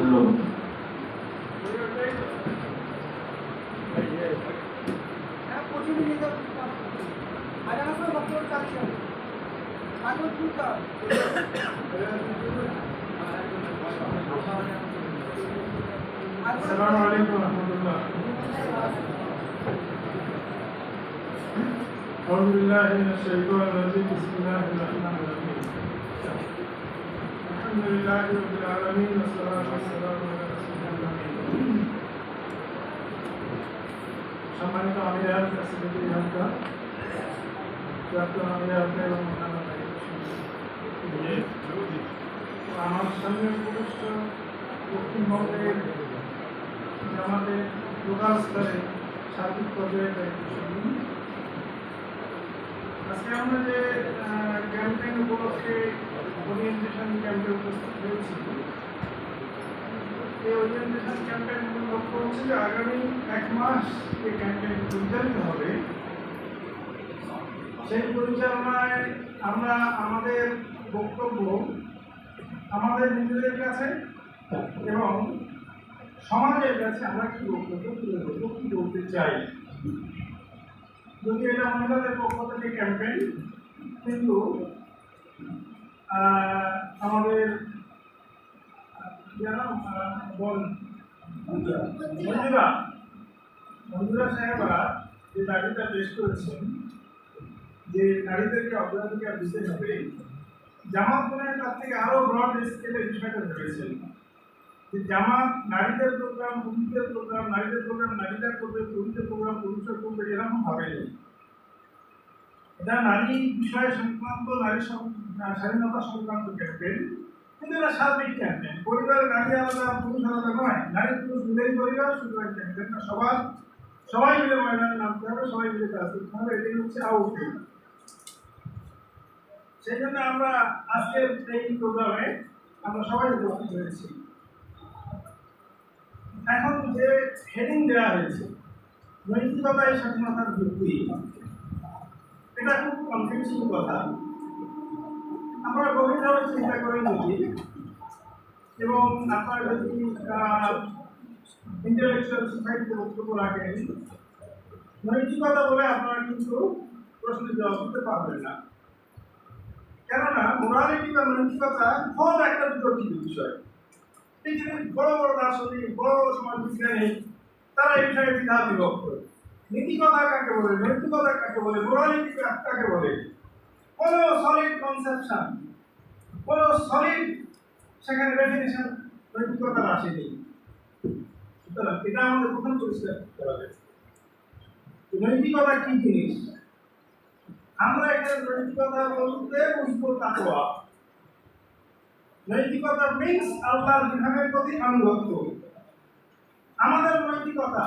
उन लोगों की أعوذ بالله من الشيطان الرجيم بسم الله الرحمن الرحيم الحمد لله رب العالمين والصلاة والسلام على رسول الله সম্মানিত আমিরাত ফ্যাসিলিটি হালকা প্রাক্তন আমিরাত এবং অন্যান্য আমার সামনে উপবিষ্ট দক্ষিণবঙ্গের আমাদের লোকাল স্তরে সার্বিক পর্যায়ে দায়িত্বশীল আজকে আমরা যে ক্যাম্পেইন উপলক্ষে ওরিয়েন্টেশন ক্যাম্পে উপস্থিত হয়েছি এই ওরিয়েন্টেশন ক্যাম্পেইন লক্ষ্য হচ্ছে যে আগামী এক মাস এই ক্যাম্পেইন পরিচালিত হবে। সেই পরিচালনায় আমরা আমাদের বক্তব্য আমাদের নিজেদের কাছে এবং সমাজের কাছে আমরা কি বক্তব্য তুলে ধরবো, কি বলতে চাই? যদি এটা মহিলাদের পক্ষ থেকে ক্যাম্পেইন কিন্তু আমাদের বল। মঞ্জুরা মঞ্জুরা সাহেবরা যে দাবিটা পেশ করেছেন যে নারীদেরকে অগ্রাধিকার দিতে হবে জামাত মনের তার থেকে আরও ব্রড স্কেলে বিষয়টা ভেবেছেন। যে জামাত নারীদের প্রোগ্রাম পুরুষদের প্রোগ্রাম নারীদের প্রোগ্রাম নারীরা করবে পুরুষদের প্রোগ্রাম পুরুষরা করবে এরকম হবে এটা নারী বিষয় সংক্রান্ত নারী স্বাধীনতা সংক্রান্ত ক্যাম্পেইন কিন্তু এটা সার্বিক ক্যাম্পেইন পরিবারের নারী আলাদা, পুরুষ আলাদা নয়। নারী, পুরুষ মিলেই পরিবার, সুতরাং ক্যাম্পেইনটা সবার। সবাই মিলে ময়দানে নামতে হবে, সবাই মিলে কাজ করতে হবে, এটাই হচ্ছে আউটপুট সেই জন্য আমরা আজকের এই প্রোগ্রামে আমরা সবাই উপস্থিত হয়েছি। এখন যে হেডিং দেওয়া হয়েছে নৈতিকতায় স্বাধীনতার ভিত্তি। এটা খুব কনফিউজিং কথা। আমরা গভীরভাবে চিন্তা করে নিচ্ছি এবং আপনার যদি ইন্টেলেকচুয়াল সোসাইটিতে বক্তব্য রাখেন, নৈতিকতা বলে আপনারা কিন্তু প্রশ্নের জবাব দিতে পারবেন না। কেননা মোরালিটি বা নৈতিকতা খুব একটা বিতর্কিত বিষয়। পৃথিবীর বড় বড় দার্শনিক, বড় বড় সমাজ বিজ্ঞানী তারা এই বিষয়ে দ্বিধা বিভক্ত নীতিকতা কাকে বলে? নৈতিকতা কাকে বলে? মোরালিটি কাকে বলে? কোনো সলিড কনসেপশন কোনো সলিড সেখানে ডেফিনেশন নৈতিকতার আসেনি সুতরাং এটা আমাদের প্রথম পরিষ্কার করতে হবে। নৈতিকতা কি জিনিস? আমরা এখানে নৈতিকতা বলতে বুঝব তাকওয়া। নৈতিকতা মিন্স আল্লাহর বিধানের প্রতি আনুগত্য। আমাদের নৈতিকতা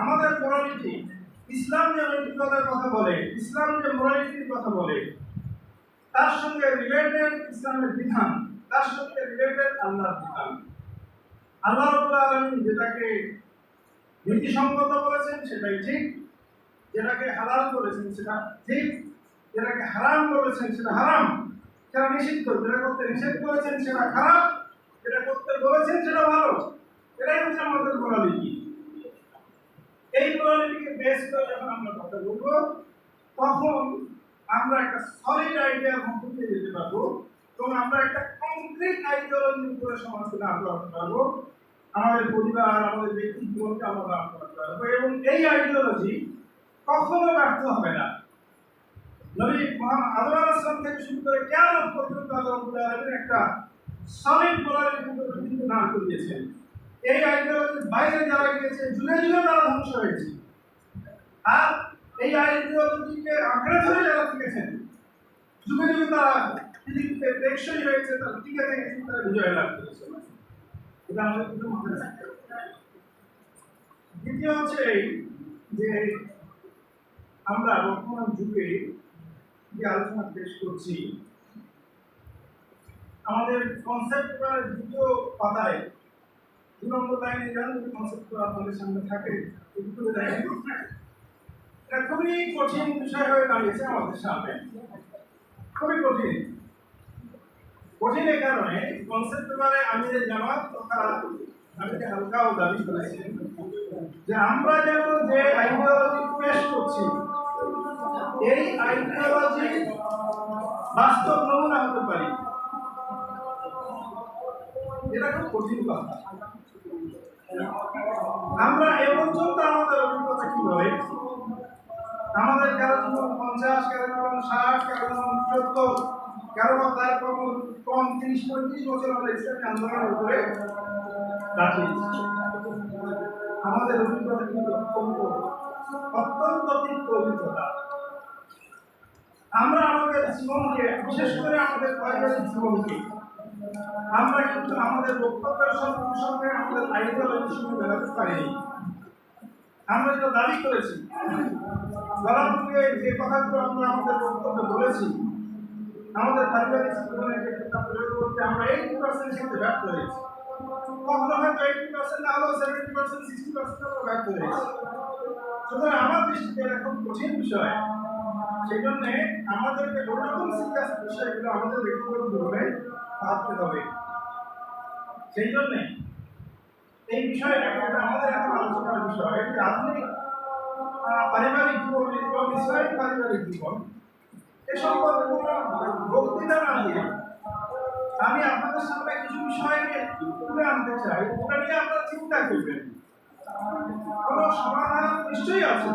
আমাদের মোরালিটি ইসলাম যে নৈতিকতার কথা বলে, ইসলাম যে মোরালিটির কথা বলে তার সঙ্গে রিলেটেড ইসলামের বিধান, তার সঙ্গে রিলেটেড আল্লাহর বিধান। আল্লাহ রাব্বুল আলামিন যেটাকে নীতিসঙ্গত বলেছেন সেটাই ঠিক, যেটাকে হালাল করেছেন সেটা ঠিক, যেটাকে হারাম করেছেন সেটা হারাম, সেটা নিষিদ্ধ, যেটা করতে নিষেধ করেছেন সেটা খারাপ, যেটা করতে বলেছেন সেটা ভালো। এটাই হচ্ছে আমাদের মোরালিটি এই মোরালিটিকে বেশ করে যখন আমরা কথা বলব, তখন আমরা একটা সলিড আইডিয়ার মধ্যে দিয়ে যেতে পারব এবং আমরা একটা কংক্রিট আইডিওলজির উপরে সমালোচনা আমরা করতে পারব। আমাদের পরিবার, আমাদের ব্যক্তি জীবনকে আমরা লাভ করতে পারব এবং এই আইডিওলজি কখনো ব্যর্থ হবে না। নবী আলাইহিসসালাম থেকে শুরু করে কিয়ামত পর্যন্ত একটা সলিড মোরালের কিন্তু নাম করিয়েছেন। এই আইডিওলজির বাইরে যারা গিয়েছে তারা ধ্বংস হয়েছে। আর এই আইডিওলজিকে আঁকড়ে ধরে যারা থেকেছেন যুগে যুগে তারা পৃথিবীতে টেকসই হয়েছে তারা টিকে থেকেছে তারা বিজয় লাভ করেছে। এটা আমাদের কিন্তু মাথায় দ্বিতীয় হচ্ছে এই যে আমরা বর্তমান যুগে যে আলোচনা পেশ করছি, আমাদের কনসেপ্ট দুটো পাতায় দু নম্বর লাইনে যান কনসেপ্ট আপনাদের সামনে থাকে। দুটো লাইনে এটা খুবই কঠিন বিষয় হয়ে দাঁড়িয়েছে আমাদের সামনে। খুবই কঠিন। কঠিন এই কারণে কনসেপ্ট আমি যে জামাত তথা আমি যে হালকাও দাবি করেছি, যে আমরা যেন যে আইডিওলজি পেশ করছি, এই আইডিওলজি বাস্তব নমুনা হতে পারি। এটা খুব কঠিন কথা। আমরা এ পর্যন্ত আমাদের অভিজ্ঞতা কি বলে আমাদের কারও জীবন পঞ্চাশ কারও জীবন ষাট কারও জীবন সত্তর কারও তার কম কম তিরিশ পঁয়ত্রিশ বছর আমরা ইসলামী আন্দোলনের উপরে দাঁড়িয়েছি। আমাদের অভিজ্ঞতা কিন্তু অত্যন্ত অত্যন্ত তিক্ত অভিজ্ঞতা। আমরা আমাদের জীবনকে, বিশেষ করে আমাদের পারিবারিক জীবনকে, আমরা কিন্তু আমাদের বক্তব্যের সঙ্গে সঙ্গে আমাদের আইডিওলজির সঙ্গে বেরোতে পারিনি। আমরা যেটা দাবি করেছি গলাপুরে যে কথাগুলো আমরা আমাদের বক্তব্যে বলেছি, আমাদের পারিবারিক জীবনে যে প্রয়োগ করতে আমরা এইটি পার্সেন্টের সাথে ব্যর্থ হয়েছি। কখনো হয়তো এইটি পার্সেন্ট না হলেও সেভেন্টি পার্সেন্ট সিক্সটি পার্সেন্ট আমরা ব্যর্থ হয়েছি। সুতরাং আমার দৃষ্টিতে এটা খুব কঠিন বিষয়। সেই জন্যে আমাদেরকে অন্যতম সিরিয়াস বিষয়গুলো আমাদের ব্যক্তিগত জীবনে ভাবতে হবে। সেই জন্যে এই বিষয়টা আমাদের এখন আলোচনার বিষয় আধুনিক পারিবারিক জীবন, এবং ইসলামিক পারিবারিক জীবন, এ সম্পর্কে বক্তৃতা না দিয়ে আমি আপনাদের সামনে কিছু বিষয়কে তুলে আনতে চাই। ওটা নিয়ে আপনারা চিন্তা করবেন। কোনো সমাধান নিশ্চয়ই আছে।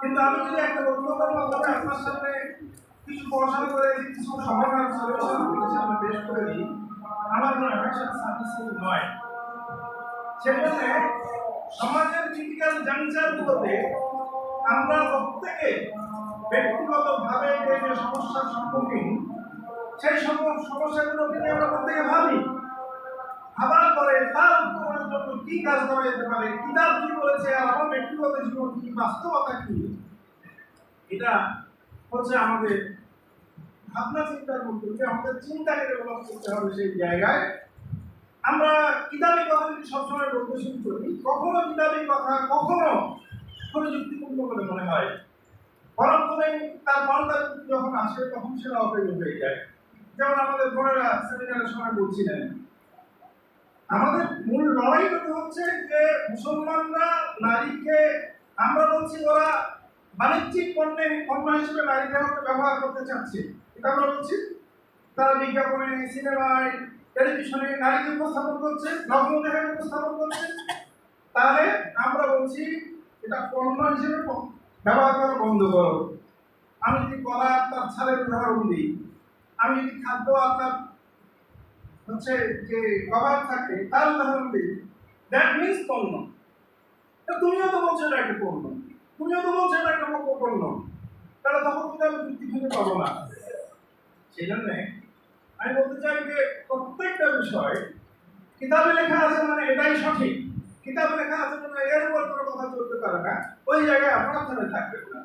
কিন্তু আমি যদি একটা বক্তব্যের মাধ্যমে আপনার সামনে কিছু পড়াশোনা করে, কিছু সমাধান সলিউশন আপনাদের সামনে পেশ করে দিই, আমার মনে হয় সেটা নয়। সেজন্য সমাজের ক্রিটিক্যাল জাংচারগুলোতে আমরা প্রত্যেকে ব্যক্তিগতভাবে যে যে সমস্যার সম্মুখীন, সেই সকল সমস্যাগুলোকে নিয়ে আমরা প্রত্যেকে ভাবি ভাবার পরে তার উত্তরের জন্য কি কাজ করা যেতে পারে? কিতাব কি বলেছে? আর আমার ব্যক্তিগত জীবন কি? বাস্তবতা কি? এটা হচ্ছে আমাদের ভাবনা চিন্তার মধ্যে আমাদের চিন্তাকে ডেভেলপ করতে হবে সেই জায়গায়। আমরা কিতাবি কথা যদি সবসময় শুরু করি, কখনো কিতাবি কথা, কখনো কোনো যুক্তিপূর্ণ বলে মনে হয়। বরং কোনো তার পাল্টা যখন আসে, তখন সেটা অপেক্ষ হয়ে যায়। যেমন আমাদের বোনেরা সেমিনারের সময় বলছিলেন, আমাদের মূল লড়াইটা তো হচ্ছে যে মুসলমানরা নারীকে, আমরা বলছি ওরা বাণিজ্যিক পণ্যের পণ্য হিসেবে হয়তো ব্যবহার করতে চাচ্ছে। এটা আমরা বলছি। তারা বিজ্ঞাপনে, সিনেমায় টেলিভিশনে নারীকে উপস্থাপন করছে নগ্ন দেখাকে উপস্থাপন করছে। তাহলে আমরা বলছি, এটা পণ্য হিসেবে ব্যবহার করা বন্ধ করো। আমি যদি কলা তার ছালের উদাহরণ দিই, আমি যদি খাদ্য আপনার হচ্ছে যে কভার থাকে, তার উদাহরণ দিই দ্যাট মিনস পণ্য। তুমিও তো বলছো এটা একটা পণ্য। তুমিও তো বলছো এটা একটা পণ্য তাহলে তখন কিন্তু আমি যুক্তি খুঁজে পাবো না। সেই জন্যে আমি বলতে চাই যে প্রত্যেকটা বিষয়, কিতাবে লেখা আছে মানে এটাই সঠিক। কিতাবে লেখা আছে মানে এর উপর কোনো কথা চলতে পারে না। ওই জায়গায় আপনারা থেমে থাকবেন না।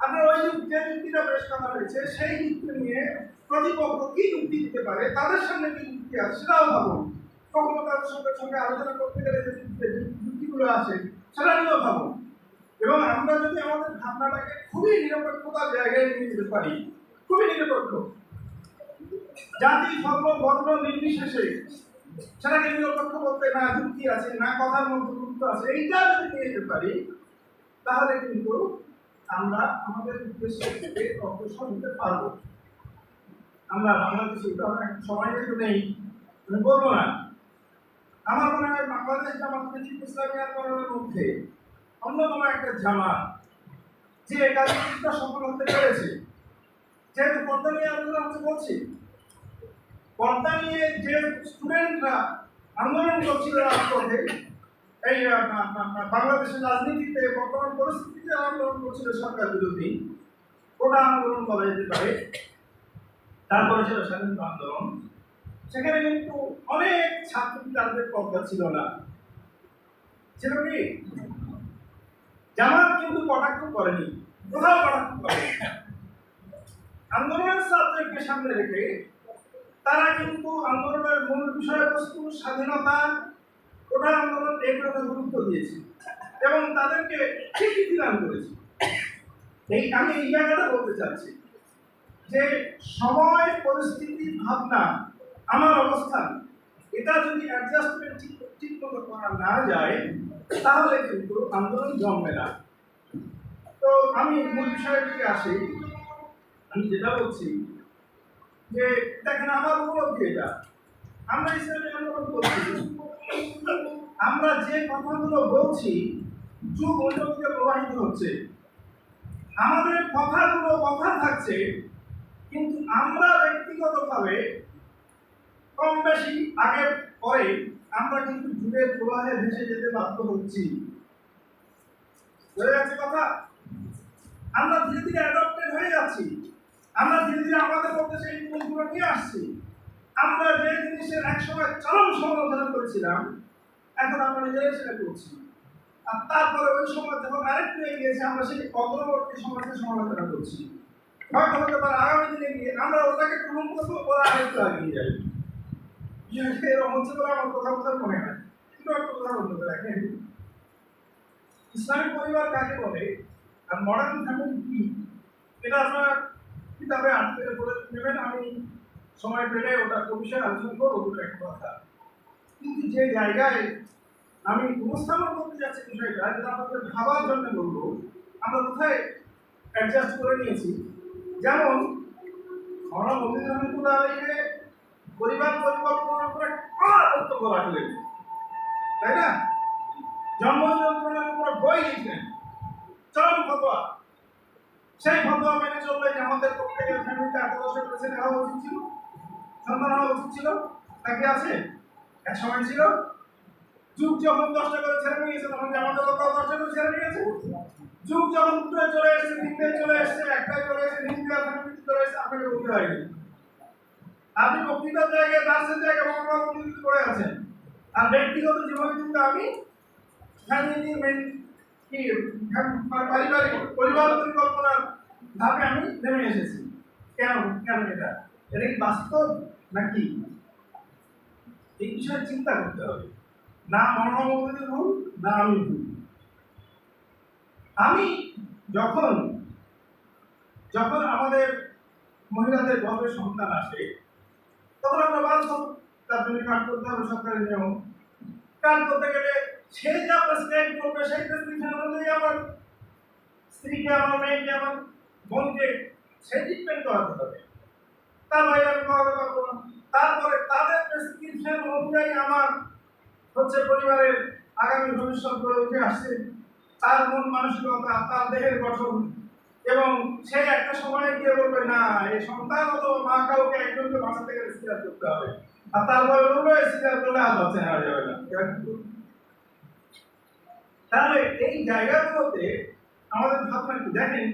আপনার ওই যে যুক্তিটা পেশ করা হয়েছে, সেই যুক্তি নিয়ে প্রতিপক্ষ কি যুক্তি দিতে পারে, তাদের সামনে কি যুক্তি আছে, সেটাও ভাবুন। কখনো তাদের সঙ্গে সঙ্গে আলোচনা করতে গেলে যে যুক্তিগুলো আছে, সেটা নিয়েও ভাবুন। এবং আমরা যদি আমাদের ভাবনাটাকে খুবই নিরপেক্ষতার জায়গায় নিয়ে যেতে পারি, খুবই নিরপেক্ষ জাতি, ধর্ম, বর্ণ, নির্বিশেষে সেটা সেটাকে নিরপেক্ষ বলতে না যুক্তি আছে, না কথার মধ্যে যুক্ত আছে, এইটা যদি নিয়ে যেতে পারি, তাহলে কিন্তু আমরা আমাদের উদ্দেশ্য থেকে অগ্রসর হতে পারব। আমরা বাংলাদেশে উদাহরণ সময় যেহেতু নেই, আমি বলব না। আমার মনে হয় বাংলাদেশ জামাত পৃথিবী ইসলামী আন্দোলনের মধ্যে অন্যতম একটা জামাত, যে কাজটা সফল হতে পেরেছে। যেহেতু পর্দা নিয়ে আলোচনা হচ্ছে বলছি পর্দা নিয়ে যে স্টুডেন্টরা আন্দোলন করছিল রাজপথে, এই বাংলাদেশের রাজনীতিতে বর্তমান পরিস্থিতিতে আন্দোলন করছিল সরকার বিরোধী ওটা আন্দোলন বলা যেতে পারে। তারপরে ছিল স্বাধীনতা আন্দোলন। সেখানে কিন্তু অনেক ছাত্র তাদের পর্দা ছিল না। ছিল কি? জামাত কিন্তু কটাক্ষ করেনি, কোথাও কটাক্ষ করেনি। আন্দোলনের সাবজেক্টকে সামনে রেখে তারা কিন্তু আন্দোলনের মূল বিষয়বস্তু স্বাধীনতা, ওটা আন্দোলন এগুলোকে গুরুত্ব দিয়েছে এবং তাদেরকে স্বীকৃতি দান করেছে। এই আমি এই জায়গাটা বলতে চাচ্ছি যে সময়, পরিস্থিতি, ভাবনা, আমার অবস্থান এটা যদি অ্যাডজাস্টমেন্ট ঠিক ঠিক মতো করা না যায়, তাহলে কিন্তু আন্দোলন জমবে না। তো আমি মূল বিষয়ের দিকে আসি। আমি যেটা বলছি যে দেখেন আমার উপলব্ধি এটা। আমরা ইসলামী আন্দোলন করছি আমরা যে কথাগুলো বলছি, যুগ অন্যদিকে প্রবাহিত হচ্ছে। আমাদের কথাগুলো কথা থাকছে, কিন্তু আমরা ব্যক্তিগতভাবে কম বেশি আগে পরে আমরা কিন্তু যুগের প্রবাহে ভেসে যেতে বাধ্য হচ্ছি। কথা? আমরা ধীরে ধীরে অ্যাডপ্টেড হয়ে যাচ্ছি। আমরা ধীরে ধীরে আমাদের মধ্যে সেই জিনিসগুলো নিয়ে আসছি, আমরা যে জিনিসের একসময় চরম সমালোচনা করেছিলাম, এখন আমরা নিজেরাই সেটা করছি। আর তারপরে ওই সময় যখন আরেকটু এগিয়ে গেছে আমরা সেই অগ্রবর্তী সমাজের সমালোচনা করছি। হয়তো হতে পারে আগামী দিনে গিয়ে আমরা ওটাকে গ্রহণ করব, ওরা আরেকটু এগিয়ে যাবে। এরকম হচ্ছে বলে আমার কথা কথা মনে হয়। কিন্তু একটা উদাহরণ দেবো দেখেন ইসলামিক পরিবার কাকে বলে? আর মডার্ন ফ্যামিলি কি? এটা আপনারা কিতাবে আটকে বলে নেবেন, আমি সময় পেলে ওটা বিষয়ে আলোচনা করব দুটো একটা কথা। কিন্তু যে জায়গায় আমি উপস্থাপন করতে যাচ্ছি বিষয়টা, যেটা আমাদের ভাবার জন্য বলব, আমরা কোথায় অ্যাডজাস্ট করে নিয়েছি? যেমন, আমরা রহমতুল্লাহ আলাইকে পরিবার পরিকল্পনার উপরে কড়া বক্তব্য রাখলেন। তাই না? জন্ম নিয়ন্ত্রণের উপরে বই লিখলেন চরম ফতোয়া। সেই ফতোয়া মেনে চললে যে আমাদের প্রত্যেকের ফ্যামিলিতে পেছনে হওয়া উচিত ছিল? সন্তান হওয়া উচিত ছিল? তাকে আছে? এক সময় ছিল? যুগ যখন দশটা করে ছেড়ে নিয়েছে তখন যে আমাদের লোক দশটা করে ছেড়ে নিয়েছে যুগ যখন উত্তরে চলে এসেছে, তিনটে চলে এসেছে, একটাই চলে এসেছে ফ্যামিলি চলে এসেছে আপনাকে বলতে হয়নি। আপনি বক্তৃতার জায়গায় দাসের জায়গায় বক্তৃতা করে আছেন। আর ব্যক্তিগত জীবনে কিন্তু আমি ফ্যামিলি কি পারিবারিক পরিবার ধাপে আমি নেমে এসেছি। কেন কেন এটা? এটা কি বাস্তব নাকি? এই বিষয়ে চিন্তা করতে হবে। না ভুল, না আমি ভুল। আমি যখন যখন আমাদের মহিলাদের গর্ভে সন্তান আসে, তখন আমরা বাধ্য তার জন্য কাজ করতে হবে সরকারের নিয়ম। কাজ করতে গেলে সে যা প্রেসক্রাইব করবে, সেই প্রেসক্রিপশন অনুযায়ী আমার স্ত্রীকে আমার মেয়েকে আমার বোনকে সেই ট্রিটমেন্ট করাতে হবে। তার বাইরে আমি করাতে পারব না। তারপরে তাদের প্রেসক্রিপশন অনুযায়ী আমার হচ্ছে পরিবারের আগামী ভবিষ্যৎ গড়ে উঠে আসছে। তার মন মানসিকতা, তার দেহের গঠন এবং সে একটা সময়ে গিয়ে বলবে, না এই সন্তান অথবা মা কাউকে একজনকে বাঁচাতে গেলে স্বীকার করতে হবে। আর তারপরে বলবে স্বীকার করলে আর বাঁচা নেওয়া যাবে না। তাহলে এই জায়গাগুলোতে আমাদের ভাবনা কি? দেখেন,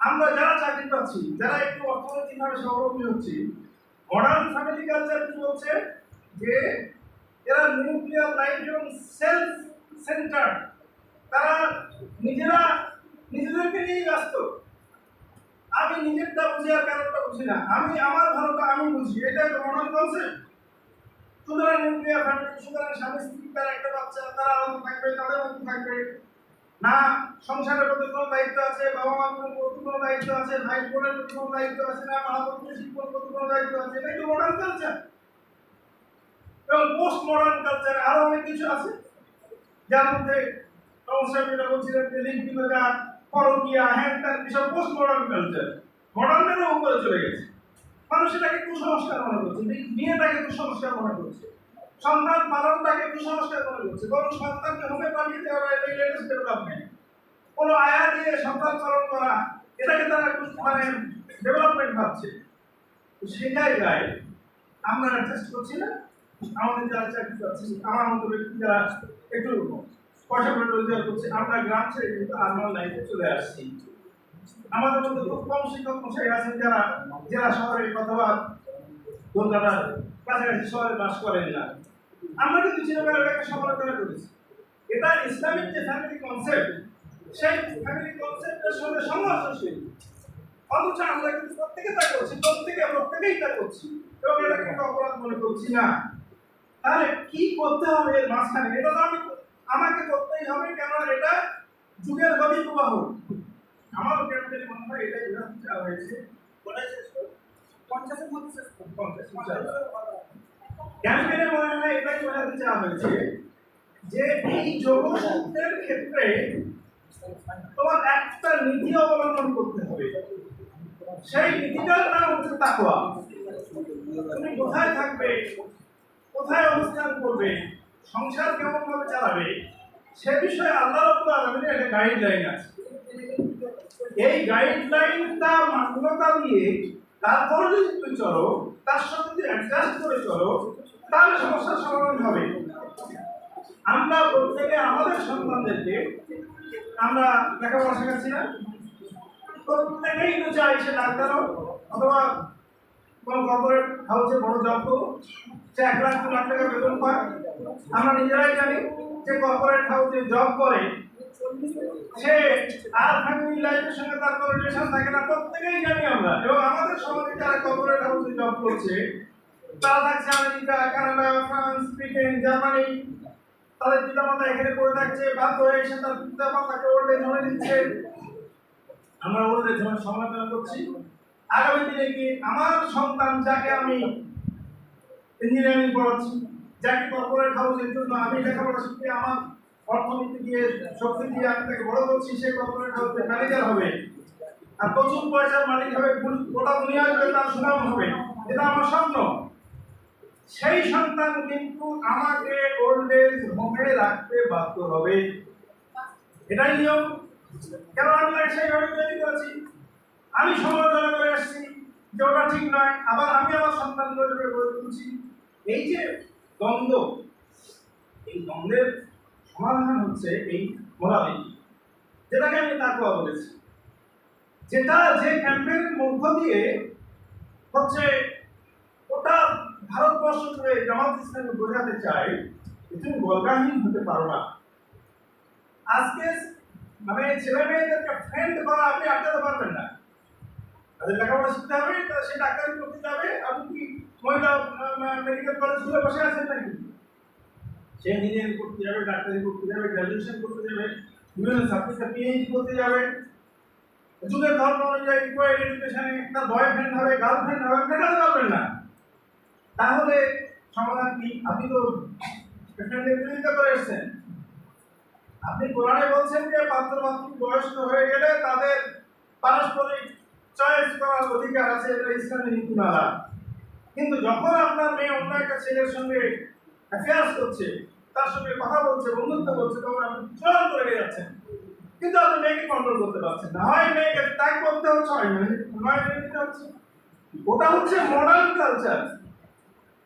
আমরা যারা চাকরি পাচ্ছি, যারা একটু অর্থনৈতিকভাবে স্বাবলম্বী হচ্ছি মডার্ন ফ্যামিলি কালচার কি বলছে? যে এরা নিউক্লিয়ার লাইফ এবং সেলফ সেন্টার তারা নিজেরা নিজেদেরকে নিয়েই ব্যস্ত। আমি নিজেরটা বুঝি আর কারোরটা বুঝি না। আমি, আমার ভালোটা আমি বুঝি। এটা একটা মডার্ন কনসেপ্ট তার একটা বাচ্চা, তারা থাকবে থাকবে না, সংসারের প্রতি দায়িত্ব আছে বাবা দায়িত্ব আছে কোনো দায়িত্ব আছে, না দায়িত্ব আছে কি মডার্ন কালচার এবং পোস্ট মডার্ন কালচার অনেক কিছু আছে। যার মধ্যে পোস্ট মডার্ন কালচার উপরে চলে গেছে। মানুষ এটাকে কুসংস্কার মনে করছে বিয়েটাকে কুসংস্কার মনে করছে, সন্তান পালনটাকে কুসংস্কার মনে করছে, বরং সন্তানকে হোমে পাঠিয়ে দেওয়া এটাই লেটেস্ট ডেভেলপমেন্ট কোনো আয়া দিয়ে সন্তান পালন করা, এটাকে তারা মানে ডেভেলপমেন্ট ভাবছে। তো সেই জায়গায় আমরা অ্যাডজাস্ট করছি না। আমাদের যারা চাকরি পাচ্ছি, আমার মতো ব্যক্তি যারা একটু পয়সা করে রোজগার করছে, আমরা গ্রাম ছেড়ে কিন্তু আর্বান লাইফে চলে আসছি। আমাদের খুব কম শিক্ষক মশাই আছেন যারা জেলা শহরে অথবা কলকাতার কাছাকাছি শহরে বাস করেন না। আমরা কিন্তু ছেলেবেলাটাকে সমালোচনা করেছি। এটা ইসলামিক যে ফ্যামিলি কনসেপ্ট সেই ফ্যামিলি কনসেপ্টের সঙ্গে সংঘর্ষশীল। অথচ আমরা কিন্তু প্রত্যেকে তা করছি, প্রত্যেকে, প্রত্যেকেই তা করছি এবং এটা কিন্তু অপরাধ মনে করছি না। তাহলে কি করতে হবে এর মাঝখানে? এটা তো আমি আমাকে করতেই হবে, কেননা এটা যুগের গতি প্রবাহ আমার ক্যাপ্টেন মনে হয় এটাই বিধান চাওয়া হয়েছে। মধ্যে শেষ পঞ্চাশ। ক্যাম্পেইনে মনে হয় এটাই বোঝাতে চাওয়া হয়েছে যে এই যোগসূত্রের ক্ষেত্রে তোমার একটা নীতি অবলম্বন করতে হবে। সেই নীতিটার নাম হচ্ছে তাকওয়া। তুমি কোথায় থাকবে? কোথায় অবস্থান করবে? সংসার কেমন ভাবে চালাবে? সে বিষয়ে আল্লাহ রাব্বুল আলামিনের একটা গাইডলাইন আছে। এই গাইডলাইনটা মান্যতা দিয়ে তারপরে যদি তুমি চলো, তার সাথে যদি অ্যাডজাস্ট করে চলো, তাহলে সমস্যার সমাধান হবে। আমরা প্রত্যেকে আমাদের সন্তানদেরকে, আমরা দেখা লেখাপড়া শেখাচ্ছি না। প্রত্যেকেই তো চাই সে ডাক্তার হোক, অথবা কোনো কর্পোরেট হাউসে বড় জব করুক, সে এক লাখ দু লাখ টাকা বেতন পায় আমরা নিজেরাই জানি যে কর্পোরেট হাউসে জব করে সে আর সঙ্গে তার কোনো রিলেশন থাকে না আমরা। এবং আমাদের সমাজে কর্পোরেট হাউসে জব করছে, তারা ফ্রান্স জার্মানি। তাদের এখানে থাকছে এসে দিচ্ছে। আমরা দিনে সন্তান যাকে আমি ইঞ্জিনিয়ারিং পড়াচ্ছি, যাকে কর্পোরেট হাউসের জন্য আমি লেখাপড়া শিখে আমার অর্থনীতি দিয়ে শক্তি দিয়ে আমি তাকে বড় করছি, সে কর্পোরেট হাউসের ম্যানেজার হবে। আর প্রচুর পয়সার মালিক হবে গোটা দুনিয়া তার সুনাম হবে। এটা আমার স্বপ্ন। সেই সন্তান কিন্তু আমাকে ওল্ড এজ হোমে রাখতে বাধ্য হবে। এটাই নিয়ম। কেন আমি তাকে সেইভাবে তৈরি করেছি? আমি সমালোচনা করে আসছি যে ওটা ঠিক নয়। আবার আমি আমার সন্তানগুলোকে গড়ে তুলছি। এই যে দ্বন্দ্ব, এই দ্বন্দ্বের সমাধান হচ্ছে এই মোরালিটি। যেটাকে আমি তাকুয়া বলেছি। যেটা যে ক্যাম্পেইনের মধ্য দিয়ে হচ্ছে ওটা ভারতবর্ষ জুড়ে জামাত ইসলামী বোঝাতে যে তুমি বর্গাহীন হতে পারো না। আজকে মানে ছেলে মেয়েদেরকে ফ্রেন্ড করা আপনি আটকাতে পারবেন না। তাদের লেখাপড়া শিখতে হবে, তারা সে ডাক্তারি করতে যাবে। আপনি কি মহিলা মেডিকেল কলেজ খুলে বসে আছেন নাকি? সে ইঞ্জিনিয়ারিং করতে যাবে ডাক্তারি করতে যাবে গ্রাজুয়েশন করতে যাবে বিভিন্ন সাবজেক্টে পিএইচডি করতে যাবে। যুগের ধর্ম অনুযায়ী ইকুয়াল এডুকেশনে তার বয়ফ্রেন্ড হবে গার্লফ্রেন্ড হবে, মেটাতে পারবেন না। তাহলে সমাধান কি? আপনি তো বিরোধিতা করে এসছেন। আপনি কোরআনে বলছেন যে পাত্র পাত্রী বয়স্ক হয়ে গেলে তাদের পারস্পরিক চয়েস করার অধিকার আছে, এটা ইসলামী নীতিমালা। কিন্তু যখন আপনার মেয়ে অন্য একটা ছেলের সঙ্গে অ্যাফেয়ার্স করছে, তার সঙ্গে কথা বলছে, বন্ধুত্ব করছে, তখন আপনি চয়ন করে যাচ্ছেন। কিন্তু আপনি মেয়েকে কন্ট্রোল করতে পারছেন না। হয় মেয়েকে ত্যাগ করতে হচ্ছে, হয় মেনে নয় মেনে নিতে হচ্ছে। ওটা হচ্ছে মডার্ন কালচার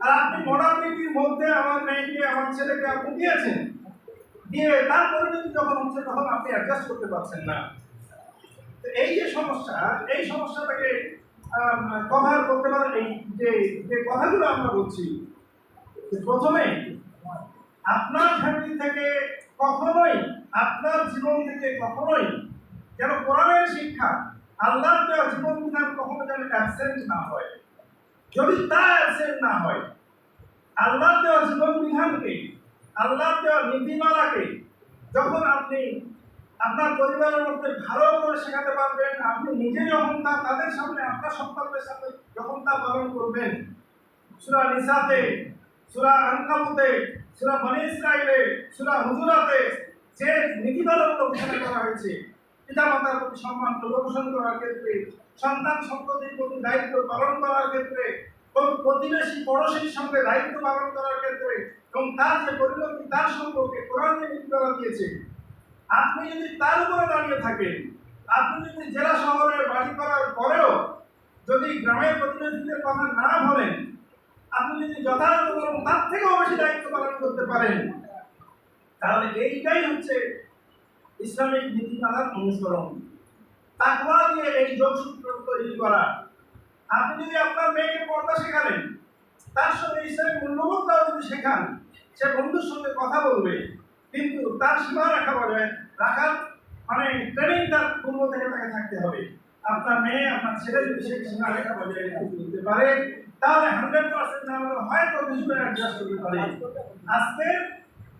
আর আপনি মডার্ন নীতির মধ্যে আমার মেয়েকে, আমার ছেলেকে আপনি দিয়েছেন। দিয়ে তার পরিণতি যখন হচ্ছে, তখন আপনি অ্যাডজাস্ট করতে পারছেন না। এই যে সমস্যা, এই সমস্যাটাকে কভার করতে পারেন, এই যে কথাগুলো আমরা বলছি প্রথমে আপনার ফ্যামিলি থেকে কখনোই, আপনার জীবন থেকে কখনোই যেন কোরআনের শিক্ষা আল্লাহর দেওয়া জীবন বিধান কখনো যেন অ্যাবসেন্ট না হয়। যদি তা অ্যাবসেন্ট না হয়, আল্লাহর দেওয়া জীবন বিধানকে, আল্লাহর দেওয়া নীতিমালাকে যখন আপনি আপনার পরিবারের মধ্যে ভালো করে শেখাতে পারবেন, আপনি নিজে যখন তা তাদের সামনে, আপনার সন্তানদের সামনে যখন তা পালন করবেন, সুরা নিসাতে সুরা আনকাবুতে, সুরা বনি ইসরাইলে সুরা হুজুরাতে যে নীতিমালাগুলো ঘোষণা করা হয়েছে, পিতা মাতার প্রতি সম্মান, প্রদর্শন করার ক্ষেত্রে, সন্তান সন্ততির প্রতি দায়িত্ব পালন করার ক্ষেত্রে প্রতি- প্রতিবেশী পড়োশীর সঙ্গে দায়িত্ব পালন করার ক্ষেত্রে, এবং তার যে পরিণতি তার সম্পর্কে কোরআন নীতিমালা দিয়েছে। আপনি যদি তার উপরে দাঁড়িয়ে থাকেন, আপনি যদি জেলা শহরে বাড়ি করার পরেও যদি গ্রামের প্রতিনিধিদের কথা না বলেন আপনি যদি যথাযথ এবং তার থেকেও বেশি দায়িত্ব পালন করতে পারেন, তাহলে এইটাই হচ্ছে ইসলামিক নীতিমালার অনুসরণ। তাকওয়া দিয়ে এই যোগসূত্র তৈরি করা। আপনি যদি আপনার মেয়েকে পর্দা শেখালেন, তার সঙ্গে ইসলামিক মূল্যবোধটাও যদি শেখান, সে বন্ধুর সঙ্গে কথা বলবে, কিন্তু তার সীমা রাখা বজায় রাখার মানে ট্রেনিং তার পূর্ব থেকে তাকে থাকতে হবে। আপনার মেয়ে, আপনার ছেলে যদি সে সীমা রেখা বজায় রেখে পারে তাহলে হান্ড্রেড পার্সেন্ট আমরা হয়তো কিছুটা অ্যাডজাস্ট করতে পারি। আজকে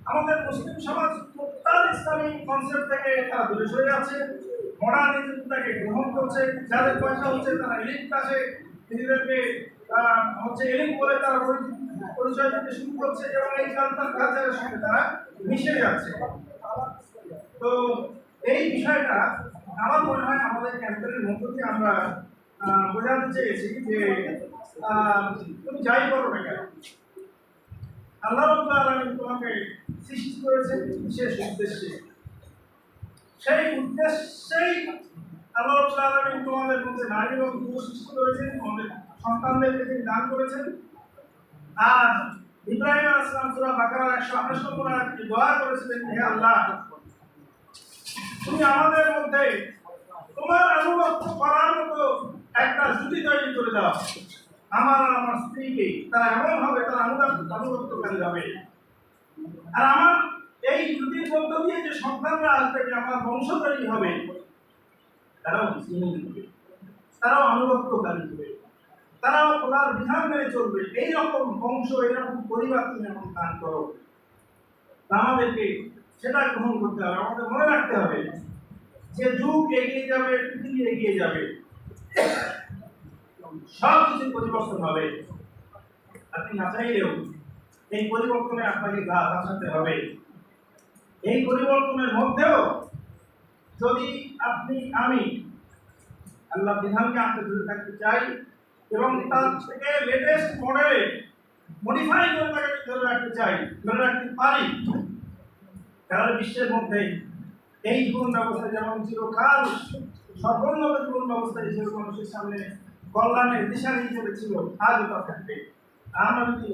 আমাদের মুসলিম সমাজ টোটাল ইসলামিক কনসেপ্ট থেকে তারা দূরে সরে যাচ্ছে। মডার্নিজমটাকে গ্রহণ করছে। যাদের পয়সা হচ্ছে তারা এলিট ক্লাসে নিজেদেরকে হচ্ছে এলিট বলে তারা পরি- পরিচয় দিতে শুরু করছে এবং এই কালচার কালচারের সঙ্গে তারা মিশে যাচ্ছে। তো এই বিষয়টা আমার মনে হয় আমাদের ক্যাম্পেনের মধ্য দিয়ে আমরা বোঝাতে চেয়েছি যে তুমি যাই করো না কেন? আল্লাহ আলামিন তোমাকে সৃষ্টি করেছেন বিশেষ উদ্দেশ্যে। সেই উদ্দেশ্যেই আল্লাহ আলামিন তোমাদের মধ্যে নারী এবং পুরুষ সৃষ্টি করেছেন, তোমাদের সন্তানদেরকে তিনি দান করেছেন। আর ইব্রাহিম আলাইহিস সালাম সূরা বাকারার 128 নম্বর আয়াতে দোয়া করেছিলেন, হে আল্লাহ, তুমি আমাদের মধ্যে তোমার আনুগত্য করার মতো একটা জুটি তৈরি করে দাও। আমার আর আমার স্ত্রীকে তারা এমন হবে তারা আনুগত্য আনুগত্যকারী যাবে আর আমার এই জুটির মধ্য দিয়ে যে সন্তানরা আসবে, যে আমার বংশধারী হবে, তারাও মুসলিম হবে। তারাও আনুগত্যকারী হবে। তারাও খোলার বিধান মেনে চলবে। এইরকম বংশ, এইরকম পরিবার তুমি এখন দান করো। আমাদেরকে সেটা গ্রহণ করতে হবে। আমাদের মনে রাখতে হবে যে যুগ এগিয়ে যাবে, পৃথিবী এগিয়ে যাবে। সব কিছু পরিবর্তন হবে। আপনি না চাইলেও এই পরিবর্তনে আপনাকে গা ভাসাতে হবে। এই পরিবর্তনের মধ্যেও যদি আপনি, আমি আল্লাহ বিধানকে আনতে ধরে থাকতে চাই এবং তার থেকে লেটেস্ট মডেলে মডিফাই করে তাকে ধরে রাখতে চাই, ধরে রাখতে পারি, তাহলে বিশ্বের মধ্যে এই জীবন ব্যবস্থা যেমন চিরকাল সর্বোন্নত জীবন ব্যবস্থা হিসেবে মানুষের সামনে কল্যাণের দিশারি হিসেবে ছিল থাকবে আমরা যদি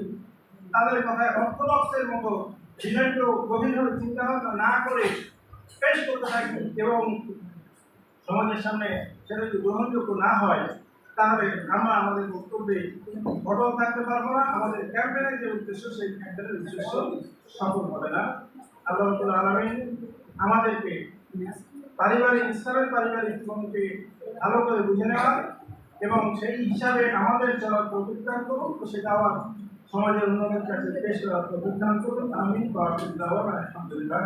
তাদের কথায় অর্থোডক্সের মতো বিষয়গুলো গভীরভাবে চিন্তা ভাবনা না করে পেশ করতে থাকি এবং সমাজের সামনে সেটা যদি গ্রহণযোগ্য না হয়, তাহলে আমরা আমাদের বক্তব্যে অটল থাকতে পারব না। আমাদের ক্যাম্পেনের যে উদ্দেশ্য, সেই ক্যাম্পেনের উদ্দেশ্য সফল হবে না। আল্লাহ আলামিন আমাদেরকে পারিবারিক ইসলামের পারিবারিক জীবনকে ভালো করে বুঝে নেওয়া এবং সেই হিসাবে আমাদের চলার প্রতিজ্ঞান করুন তো সেটা আবার সমাজের উন্নয়নের কাছে পেশ করার প্রতিজ্ঞান করুন আমি বা আলহামদুলিল্লাহ